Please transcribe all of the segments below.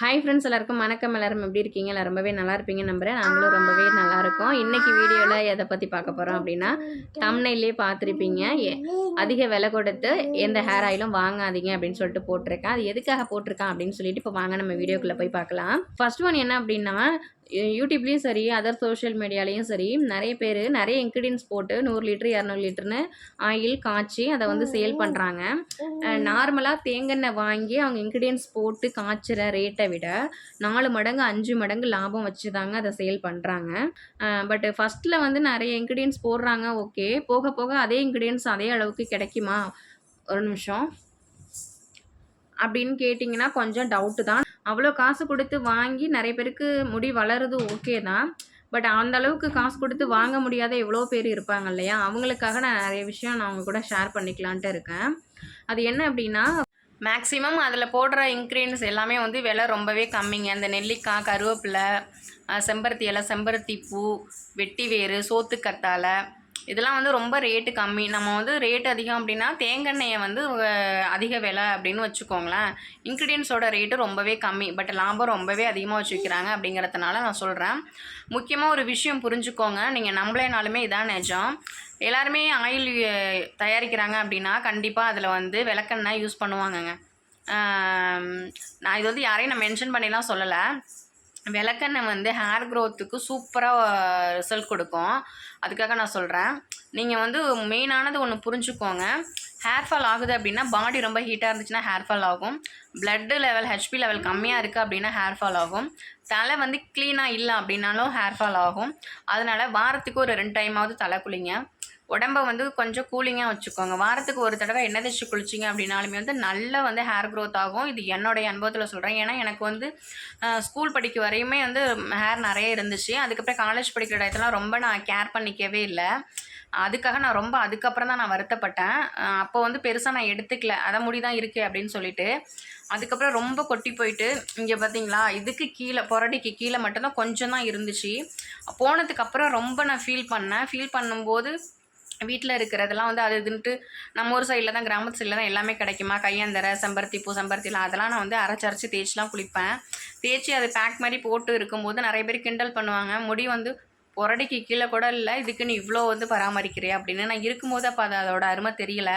Hi friends எல்லாருக்கும் வணக்கம். எல்லாரும் எப்படி இருக்கீங்க? எல்லாம் ரொம்பவே நல்லா இருப்பீங்கன்னு நம்புறேன். நாங்களும் ரொம்பவே நல்லா இருக்கோம். இன்னைக்கு வீடியோவில் எதை பற்றி பார்க்க போகிறோம் அப்படின்னா தம்னையிலே பார்த்துருப்பீங்க. அதிக விலை கொடுத்து எந்த ஹேர் ஆயிலும் வாங்காதீங்க அப்படின்னு சொல்லிட்டு போட்டிருக்கேன். அது எதுக்காக போட்டிருக்கான் அப்படின்னு சொல்லிட்டு இப்போ வாங்க நம்ம வீடியோக்குள்ளே போய் பார்க்கலாம். ஃபர்ஸ்ட் ஒன் என்ன அப்படின்னா யூடியூப்லேயும் சரி அதர் சோஷியல் மீடியாலேயும் சரி நிறைய பேர் நிறைய இன்க்ரீடியன்ஸ் போட்டு நூறு லிட்டர் இரநூறு லிட்டர்னு ஆயில் காய்ச்சி அதை வந்து சேல் பண்ணுறாங்க நார்மலாக தேங்கெண்ணெய் வாங்கி அவங்க இன்க்ரீடியன்ஸ் போட்டு காய்ச்சுற ரேட்டை விட நாலு மடங்கு அஞ்சு மடங்கு லாபம் வச்சு தாங்க அதை சேல் பண்ணுறாங்க பட் ஃபஸ்ட்டில் வந்து நிறைய இன்க்ரீடியன்ஸ் போடுறாங்க ஓகே போக போக அதே இன்க்ரீடியன்ஸ் அதே அளவுக்கு கிடைக்குமா? ஒரு நிமிஷம். அப்படின்னு கேட்டிங்கன்னா கொஞ்சம் டவுட்டு தான். அவ்வளோ காசு கொடுத்து வாங்கி நிறைய பேருக்கு முடி வளருது ஓகே தான். பட் அந்த அளவுக்கு காசு கொடுத்து வாங்க முடியாத எவ்வளோ பேர் இருப்பாங்க இல்லையா? அவங்களுக்காக நான் நிறைய விஷயம் நான் அவங்க கூட ஷேர் பண்ணிக்கலான்ட்டு இருக்கேன். அது என்ன அப்படின்னா மேக்ஸிமம் அதில் போடுற இன்க்ரீடியன்ஸ் எல்லாமே வந்து விலை ரொம்பவே கம்மிங்க. இந்த நெல்லிக்காய் கருவேப்பிலை செம்பருத்தி இலை செம்பருத்தி பூ வெட்டி வேறு சோத்துக்கத்தாழை இதெல்லாம் வந்து ரொம்ப ரேட்டு கம்மி. நம்ம வந்து ரேட் அதிகம் அப்படின்னா தேங்காய் வந்து அதிக விலை அப்படின்னு வச்சுக்கோங்களேன். இன்க்ரீடியன்ஸோட ரேட்டு ரொம்பவே கம்மி. பட் லாபம் ரொம்பவே அதிகமாக வச்சுக்கிறாங்க அப்படிங்கிறதுனால நான் சொல்கிறேன் முக்கியமாக ஒரு விஷயம் புரிஞ்சுக்கோங்க. நீங்கள் நம்மளேனாலுமே இதான் நிஜம். எல்லாருமே ஆயில் தயாரிக்கிறாங்க அப்படின்னா கண்டிப்பாக அதில் வந்து விளக்கெண்ணெய் யூஸ் பண்ணுவாங்கங்க. நான் இது வந்து யாரையும் நான் மென்ஷன் பண்ணிலாம் சொல்லலை. விளக்கெண்ணெய் வந்து ஹேர் க்ரோத்துக்கு சூப்பராக ரிசல்ட் கொடுக்கும். அதுக்காக நான் சொல்கிறேன் நீங்கள் வந்து மெயினானது ஒன்று புரிஞ்சுக்கோங்க. ஹேர் ஃபால் ஆகுது அப்படின்னா பாடி ரொம்ப ஹீட்டாக இருந்துச்சுன்னா ஹேர் ஃபால் ஆகும். பிளட்டு லெவல் ஹெச்பி லெவல் கம்மியாக இருக்குது அப்படின்னா ஹேர் ஃபால் ஆகும். தலை வந்து க்ளீனாக இல்லை அப்படின்னாலும் ஹேர் ஃபால் ஆகும். அதனால் வாரத்துக்கு ஒரு ரெண்டு டைமாவது தலை குளிங்க. உடம்ப வந்து கொஞ்சம் கூலிங்காக வச்சுக்கோங்க. வாரத்துக்கு ஒரு தடவை எண்ணெய் தேய்ச்சி குளிச்சிங்க அப்படின்னாலுமே வந்து நல்லா வந்து ஹேர் க்ரோத் ஆகும். இது என்னுடைய அனுபவத்தில் சொல்கிறேன் ஏன்னா எனக்கு வந்து ஸ்கூல் படிக்க வரையுமே வந்து ஹேர் நிறைய இருந்துச்சு. அதுக்கப்புறம் காலேஜ் படிக்கிற டயத்துலாம் ரொம்ப நான் கேர் பண்ணிக்கவே இல்லை. அதுக்காக நான் ரொம்ப அதுக்கப்புறம் தான் நான் வருத்தப்பட்டேன். அப்போ வந்து பெருசாக நான் எடுத்துக்கல. அதை முடி தான் இருக்குது அப்படின்னு சொல்லிட்டு அதுக்கப்புறம் ரொம்ப கொட்டி போயிட்டு இங்கே பார்த்தீங்களா இதுக்கு கீழே புரடிக்கு கீழே மட்டும்தான் கொஞ்சம் தான் இருந்துச்சு. போனதுக்கப்புறம் ரொம்ப நான் ஃபீல் பண்ணேன். ஃபீல் பண்ணும்போது வீட்டில் இருக்கிறதெல்லாம் வந்து அது இதுன்ட்டு நம்ம ஊர் சைடில் தான் கிராமத்து சைடில் தான் எல்லாமே கிடைக்குமா? கையந்தரை செம்பருத்தி பூ செம்பருத்திலாம் அதெல்லாம் நான் வந்து அரைச்சி அரைச்சி தேய்ச்சிலாம் குளிப்பேன். தேய்ச்சி அது பேக் மாதிரி போட்டு இருக்கும்போது நிறைய பேர் கிண்டல் பண்ணுவாங்க. முடி வந்து புரடிக்கு கீழே கூட இல்லை இதுக்கு நீ இவ்வளோ வந்து பராமரிக்கிறியா அப்படின்னு. நான் இருக்கும்போது அப்போ அது அதோட அருமை தெரியல.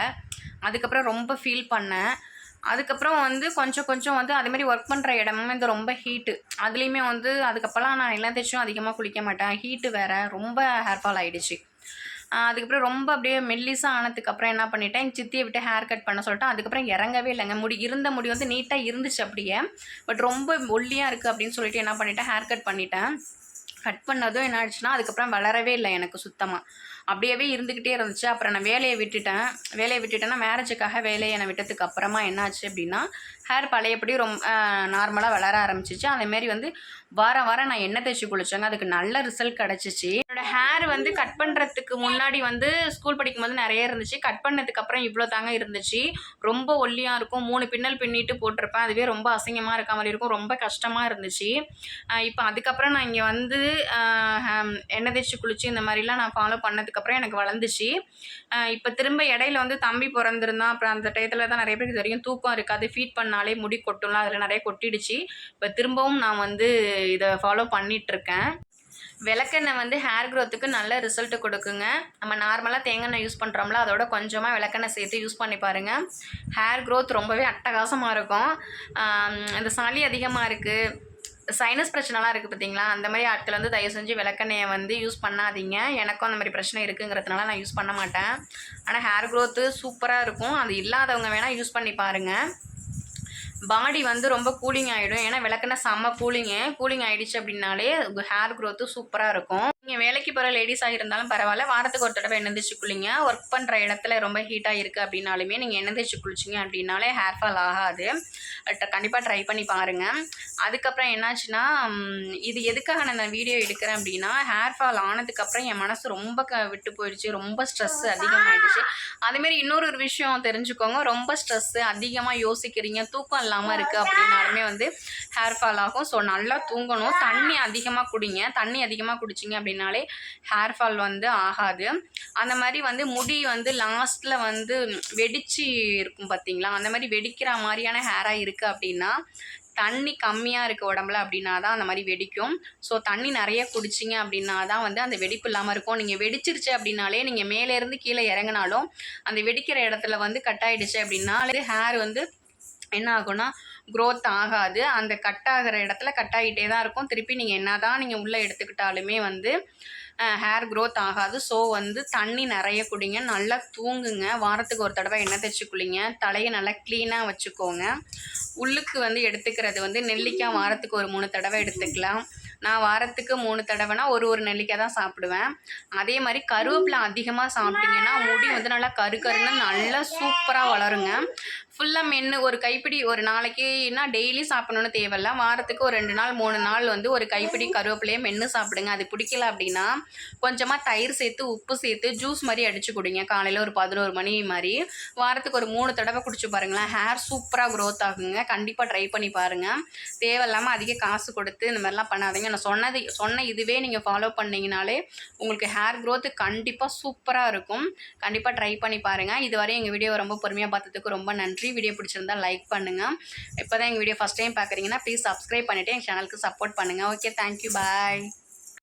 அதுக்கப்புறம் ரொம்ப ஃபீல் பண்ணேன். அதுக்கப்புறம் வந்து கொஞ்சம் கொஞ்சம் வந்து அதேமாதிரி ஒர்க் பண்ணுற இடமும் வந்து ரொம்ப ஹீட்டு அதுலேயுமே வந்து அதுக்கப்புறம் நான் எல்லா தேய்ச்சும் அதிகமாக குளிக்க மாட்டேன். ஹீட்டு வேறு ரொம்ப ஹேர் ஃபால் ஆகிடுச்சு அதுக்கப்புறம் ரொம்ப அப்படியே மெல்லிஸாக ஆனதுக்கப்புறம் என்ன பண்ணிட்டேன் எங்கள் சித்தியை விட்டு ஹேர் கட் பண்ண சொல்லிட்டேன். அதுக்கப்புறம் இறங்கவே இல்லைங்க. முடி இருந்த முடி வந்து நீட்டாக இருந்துச்சு அப்படியே. பட் ரொம்ப ஒல்லியாக இருக்குது அப்படின்னு சொல்லிட்டு என்ன பண்ணிட்டேன் ஹேர் கட் பண்ணிட்டேன். கட் பண்ணதும் என்ன ஆயிடுச்சுன்னா அதுக்கப்புறம் வளரவே இல்லை எனக்கு சுத்தமாக அப்படியே இருந்துக்கிட்டே இருந்துச்சு. அப்புறம் நான் வேலையை விட்டுட்டேன். வேலையை விட்டுட்டேன்னா மேரேஜுக்காக வேலையை நான் விட்டதுக்கு அப்புறமா என்னாச்சு அப்படின்னா ஹேர் பழையபடி ரொம்ப நார்மலாக வளர ஆரம்பிச்சிச்சு. அதேமாரி வந்து வாரம் வாரம் நான் எண்ணெய் தேய்ச்சி குளிச்சேங்க. அதுக்கு நல்ல ரிசல்ட் கிடச்சிச்சு. என்னோட ஹேர் வந்து கட் பண்ணுறதுக்கு முன்னாடி வந்து ஸ்கூல் படிக்கும்போது நிறைய இருந்துச்சு. கட் பண்ணதுக்கு அப்புறம் இவ்வளோ தாங்க இருந்துச்சு. ரொம்ப ஒல்லியாக இருக்கும். மூணு பின்னல் பின்னிட்டு போட்டிருப்பேன். அதுவே ரொம்ப அசிங்கமாக இருக்க மாதிரி இருக்கும். ரொம்ப கஷ்டமாக இருந்துச்சு. இப்போ அதுக்கப்புறம் நான் இங்கே வந்து எண்ணெய் தேய்ச்சி குளிச்சு இந்த மாதிரிலாம் நான் ஃபாலோ பண்ணதுக்கப்புறம் எனக்கு வளர்ந்துச்சு. இப்போ திரும்ப இடையில வந்து தம்பி பிறந்திருந்தான். அப்புறம் அந்த டயத்தில் தான் நிறைய பேருக்கு தெரியும். தூக்கம் இருக்காது. ஃபீட் பண்ணாலே முடி கொட்டும்லாம். அதில் நிறைய கொட்டிடுச்சு. இப்போ திரும்பவும் நான் வந்து இதை ஃபாலோ பண்ணிகிட்ருக்கேன் விளக்கெண்ணெய் வந்து ஹேர் க்ரோத்துக்கு நல்ல ரிசல்ட் கொடுக்குங்க. நம்ம நார்மலாக தேங்காய் யூஸ் பண்ணுறோம்ல அதோட கொஞ்சமாக விளக்கெண்ணெய் சேர்த்து யூஸ் பண்ணி பாருங்கள் ஹேர் க்ரோத் ரொம்பவே அட்டகாசமாக இருக்கும். இந்த சளி அதிகமாக இருக்குது சைனஸ் பிரச்சனைலாம் இருக்குது பார்த்தீங்களா அந்த மாதிரி ஆட்கள் வந்து தயவு செஞ்சு விளக்கெண்ணெயை வந்து யூஸ் பண்ணாதீங்க. எனக்கும் அந்த மாதிரி பிரச்சனை இருக்குங்கிறதுனால நான் யூஸ் பண்ண மாட்டேன். ஆனால் ஹேர் க்ரோத்து சூப்பராக இருக்கும். அது இல்லாதவங்க வேணால் யூஸ் பண்ணி பாருங்கள் பாடி வந்து ரொம்ப கூலிங் ஆகிடும் ஏன்னா விளக்குனா செம்ம கூலிங்கு கூலிங் ஆகிடுச்சு அப்படின்னாலே ஹேர் க்ரோத்து சூப்பராக இருக்கும். நீங்கள் வேலைக்கு போகிற லேடிஸாக இருந்தாலும் பரவாயில்ல. வாரத்துக்கு ஒரு தடவை எண்ணெய் தேய்ச்சி குளிங்க ஒர்க் பண்ணுற இடத்துல ரொம்ப ஹீட்டாக இருக்குது அப்படின்னாலுமே நீங்கள் எண்ணெய் தேய்ச்சி குளிச்சிங்க அப்படின்னாலே ஹேர் ஃபால் ஆகாது. கண்டிப்பாக ட்ரை பண்ணி பாருங்கள் அதுக்கப்புறம் என்னாச்சுன்னா இது எதுக்காக நான் இந்த வீடியோ எடுக்கிறேன் அப்படின்னா ஹேர் ஃபால் ஆனதுக்கப்புறம் என் மனசு ரொம்ப க விட்டு போயிடுச்சு. ரொம்ப ஸ்ட்ரெஸ் அதிகமாகிடுச்சு அதேமாரி இன்னொரு ஒரு விஷயம் தெரிஞ்சுக்கோங்க. ரொம்ப ஸ்ட்ரெஸ்ஸு அதிகமாக யோசிக்கிறீங்க. தூக்கம் இல்லாமல் இருக்குது அப்படின்னாலுமே வந்து ஹேர் ஃபால் ஆகும். ஸோ நல்லா தூங்கணும். தண்ணி அதிகமாக குடிங்க. தண்ணி அதிகமாக குடிச்சிங்க அப்படின்னாலே ஹேர் ஃபால் வந்து ஆகாது. அந்த மாதிரி வந்து முடி வந்து லாஸ்ட்டில் வந்து வெடிச்சு இருக்கும் பார்த்தீங்களா அந்த மாதிரி வெடிக்கிற மாதிரியான ஹேராக இருக்குது அப்படின்னா தண்ணி கம்மியாக இருக்குது உடம்புல அப்படின்னா தான் அந்த மாதிரி வெடிக்கும். ஸோ தண்ணி நிறைய குடிச்சிங்க அப்படின்னா தான் வந்து அந்த வெடிப்பு இல்லாமல் இருக்கும். நீங்கள் வெடிச்சிருச்சு அப்படின்னாலே நீங்கள் மேலேருந்து கீழே இறங்குனாலும் அந்த வெடிக்கிற இடத்துல வந்து கட் ஆயிடுச்சு அப்படின்னா ஹேர் வந்து என்ன ஆகும்னா க்ரோத் ஆகாது. அந்த கட் ஆகிற இடத்துல கட் ஆகிட்டே தான் இருக்கும். திருப்பி நீங்கள் என்ன தான் நீங்கள் உள்ளே எடுத்துக்கிட்டாலுமே வந்து ஹேர் க்ரோத் ஆகாது. ஸோ வந்து தண்ணி நிறைய குடிங்க. நல்லா தூங்குங்க. வாரத்துக்கு ஒரு தடவை எண்ணெய் தேய்ச்சி குளிங்க. தலையை நல்லா க்ளீனாக வச்சுக்கோங்க. உள்ளுக்கு வந்து எடுத்துக்கிறது வந்து நெல்லிக்காய் வாரத்துக்கு ஒரு மூணு தடவை எடுத்துக்கலாம். நான் வாரத்துக்கு மூணு தடவைனா ஒரு ஒரு நெல்லிக்காய் தான் சாப்பிடுவேன். அதே மாதிரி கருவேப்பிலை அதிகமாக சாப்பிட்டீங்கன்னா முடி வந்து நல்லா கரு கருன்னு நல்லா சூப்பராக வளருங்க. ஃபுல்லாக மென்று ஒரு கைப்பிடி ஒரு நாளைக்குனா டெய்லி சாப்பிடணும்னு தேவையில்ல. வாரத்துக்கு ஒரு ரெண்டு நாள் மூணு நாள் வந்து ஒரு கைப்பிடி கருவேப்பிலையே மென்று சாப்பிடுங்க. அது பிடிக்கல அப்படின்னா கொஞ்சமாக தயிர் சேர்த்து உப்பு சேர்த்து ஜூஸ் மாதிரி அடித்து கொடுங்க. காலையில் ஒரு பதினோரு மணி மாதிரி. வாரத்துக்கு ஒரு மூணு தடவை குடிச்சு பாருங்களேன். ஹேர் சூப்பராக க்ரோத் ஆகுங்க. கண்டிப்பாக ட்ரை பண்ணி பாருங்கள் தேவையில்லாமல் அதிக காசு கொடுத்து இந்த மாதிரிலாம் பண்ணாதீங்க. நான் சொன்னது சொன்ன இதுவே நீங்கள் ஃபாலோ பண்ணிங்கனாலே உங்களுக்கு ஹேர் க்ரோத்து கண்டிப்பாக சூப்பராக இருக்கும். கண்டிப்பாக ட்ரை பண்ணி பாருங்கள் இதுவரை எங்கள் வீடியோ ரொம்ப பொறுமையாக பார்த்ததுக்கு ரொம்ப நன்றி. வீடியோ பிடிச்சிருந்தா லைக் பண்ணுங்கள் இப்போ தான் எங்கள் வீடியோ ஃபஸ்ட் டைம் பார்க்குறீங்கன்னா ப்ளீஸ் சப்ஸ்கிரைப் பண்ணிவிட்டு எங்கள் சேனலுக்கு சப்போர்ட் பண்ணுங்கள் ஓகே தேங்க்யூ பாய்